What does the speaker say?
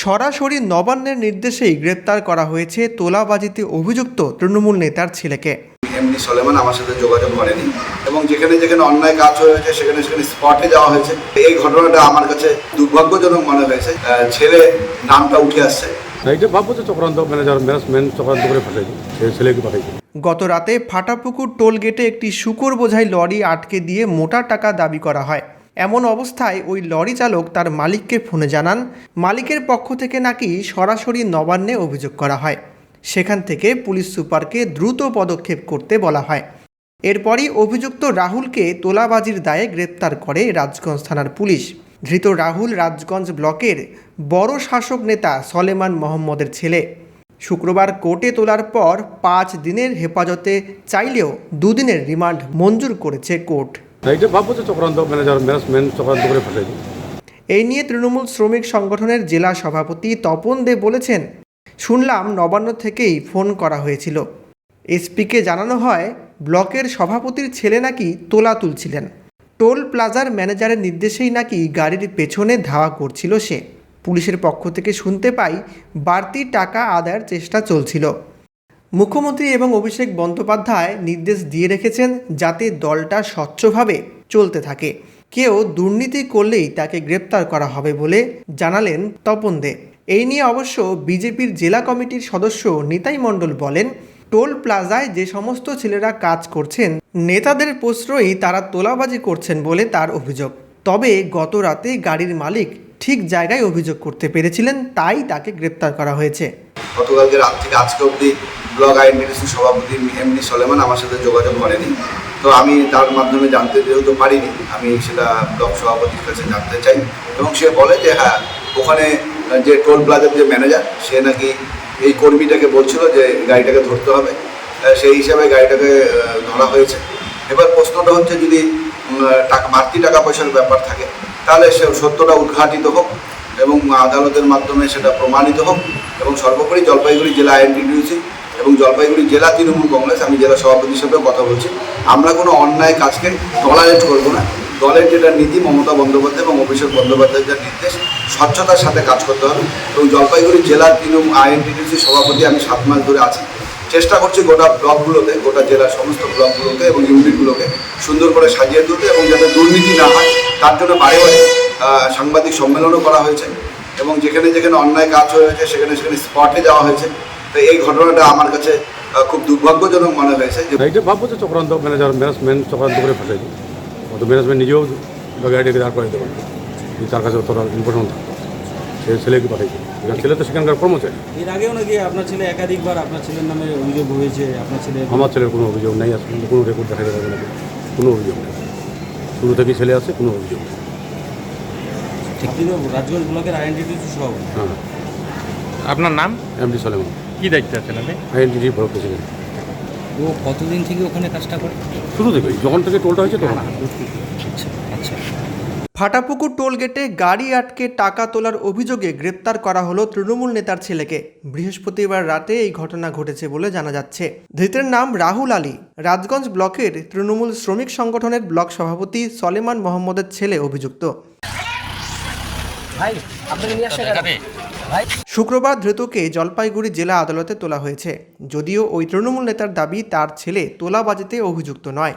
সরাসরি নবান্নের নির্দেশেই গ্রেপ্তার করা হয়েছে তোলাবাজিতে অভিযুক্ত তৃণমূল নেতার ছেলেকে। এমনি সলেমান আমার সাথে যোগাযোগ করেনি এবং যেখানে যেখানে অন্যায় কাজ হয়েছে সেখানে সেখানে স্পটে যাওয়া হয়েছে। এই ঘটনাটা আমার কাছে দুর্ভাগ্যজনক মনে হয়েছে। ছেলে নামটা উঠে আসছে। চক্রান্ত ম্যানেজমেন্ট চক্রান্ত করে ছেলেকে পাঠাইছি। গত রাতে ফাটাপুকুর টোল গেটে একটি শুকর বোঝাই লরি আটকে দিয়ে মোটা টাকা দাবি করা হয়। এমন অবস্থায় ওই লরি চালক তার মালিককে ফোনে জানান। মালিকের পক্ষ থেকে নাকি সরাসরি নবান্নে অভিযোগ করা হয়। সেখান থেকে পুলিশ সুপারকে দ্রুত পদক্ষেপ করতে বলা হয়। এরপরই অভিযুক্ত রাহুলকে তোলাবাজির দায়ে গ্রেপ্তার করে রাজগঞ্জ থানার পুলিশ। ধৃত রাহুল রাজগঞ্জ ব্লকের বড় শাসক নেতা সলেমান মোহাম্মদের ছেলে। শুক্রবার কোর্টে তোলার পর পাঁচ দিনের হেফাজতে চাইলেও দুদিনের রিমান্ড মঞ্জুর করেছে কোর্ট। এই নিয়ে তৃণমূল শ্রমিক সংগঠনের জেলা সভাপতি তপন দে বলেছেন, শুনলাম নবান্ন থেকেই ফোন করা হয়েছিল। এসপিকে জানানো হয়, ব্লকের সভাপতির ছেলে নাকি তোলা তুলছিলেন। টোল প্লাজার ম্যানেজারের নির্দেশেই নাকি গাড়ির পেছনে ধাওয়া করছিল সে। পুলিশের পক্ষ থেকে শুনতে পাই, বাড়তি টাকা আদায়ের চেষ্টা চলছিল। মুখ্যমন্ত্রী এবং অভিষেক বন্দ্যোপাধ্যায় নির্দেশ দিয়ে রেখেছেন যাতে দলটা স্বচ্ছভাবে চলতে থাকে। কেউ দুর্নীতি করলেই তাকে গ্রেপ্তার করা হবে বলে জানালেন তপন দে। এই নিয়ে অবশ্য বিজেপির জেলা কমিটির সদস্য নিতাই মণ্ডল বলেন, টোল প্লাজায় যে সমস্ত ছেলেরা কাজ করছেন, নেতাদের প্রশ্রয়ই তারা তোলাবাজি করছেন বলে তার অভিযোগ। তবে গত রাতে গাড়ির মালিক ঠিক জায়গায় অভিযোগ করতে পেরেছিলেন, তাই তাকে গ্রেপ্তার করা হয়েছে। গতকালকে রাত থেকে আজকে অবধি ব্লক আইডেন্টিটি সভাপতি এমনি সলেমান আমার সাথে যোগাযোগ করেনি। তো আমি তার মাধ্যমে জানতে যেহেতু পারিনি, আমি সেটা ব্লক সভাপতির কাছে জানতে চাই। এবং সে বলে যে হ্যাঁ ওখানে যে টোল প্লাজার যে ম্যানেজার, সে নাকি এই কর্মীটাকে বলছিল যে গাড়িটাকে ধরতে হবে। সেই হিসাবে গাড়িটাকে ধরা হয়েছে। এবার প্রশ্নটা হচ্ছে যদি টাকা, বাড়তি টাকা পয়সার ব্যাপার থাকে, তাহলে সে সত্যটা উদ্ঘাটিত হোক এবং আদালতের মাধ্যমে সেটা প্রমাণিত হোক। এবং সর্বোপরি জলপাইগুড়ি জেলা আইন আইএনটিডিউসি এবং জলপাইগুড়ি জেলা তৃণমূল কংগ্রেস, আমি জেলা সভাপতি হিসেবে কথা বলছি। আমরা কোনো অন্যায় কাজকে টলারেট করব না। দলের যেটা নীতি, মমতা বন্দ্যোপাধ্যায় এবং অভিষেক বন্দ্যোপাধ্যায়ের যে নির্দেশ, স্বচ্ছতার সাথে কাজ করতে হবে। এবং জলপাইগুড়ি জেলার তৃণমূল আইএনটিডিউসি সভাপতি আমি সাত মাস ধরে আছি। চেষ্টা করছি গোটা ব্লকগুলোতে, গোটা জেলার সমস্ত ব্লকগুলোকে এবং ইউনিটগুলোকে সুন্দর করে সাজিয়ে তুলতে এবং যাতে দুর্নীতি না হয়। তার জন্য বারে বারে সাংবাদিক সম্মেলনও করা হয়েছে। এবং যেখানে যেখানে অন্যায় কাজ হয়েছে সেখানে সেখানে স্পটে যাওয়া হয়েছে। তো এই ঘটনাটা আমার কাছে খুব দুর্ভাগ্যজনক মনে হয়েছে যে ভাববো যে চক্রান্ত ম্যানেজার ম্যানেজমেন্ট চক্রান্ত করে পাঠাইছি অত ম্যানেজমেন্ট নিজেও গাড়িটাকে দাঁড় করাইতে পারবে যদি তার কাছে অতটা ইনফরমেশন থাকতো সে ছেলেকে এখানে ছেলে তো সেখানকার কর্মচারী। এর আগেও নাকি আপনার ছেলে একাধিকবার আপনার ছেলের নামে অভিযোগ হয়েছে আপনার ছেলে আমার ছেলের কোনো অভিযোগ নেই আসলে কোনো রেকর্ড দেখা যাবে না। কোনো অভিযোগ নেই। শুরু থেকেই ছেলে আছে কোনো অভিযোগ নেই। আপনি রাজগঞ্জ ব্লকের আইডেন্টিটি সভাপতি। হ্যাঁ। আপনার নাম? এমডি সলেমান। কি দায়িত্বে আছেন আপনি? প্রেসিডেন্ট ও কতদিন থেকে ওখানে কাজটা করে? শুরু থেকেই যখন থেকে টোলটা হয়েছে তখন। আচ্ছা আচ্ছা। ফাটাপুকুর টোলগেটে গাড়ি আটকে টাকা তোলার অভিযোগে গ্রেপ্তার করা হলো তৃণমূল নেতার ছেলেকে। বৃহস্পতিবার রাতে এই ঘটনা ঘটেছে বলে জানা যাচ্ছে। ধৃতের নাম রাহুল আলী। রাজগঞ্জ ব্লকের তৃণমূল শ্রমিক সংগঠনের ব্লক সভাপতি সলেমান মোহাম্মদের ছেলে অভিযুক্ত। শুক্রবার ধৃতকে জলপাইগুড়ি জেলা আদালতে তোলা হয়েছে যদিও ওই তৃণমূল নেতার দাবি তার ছেলে তোলাবাজিতে অভিযুক্ত নয়।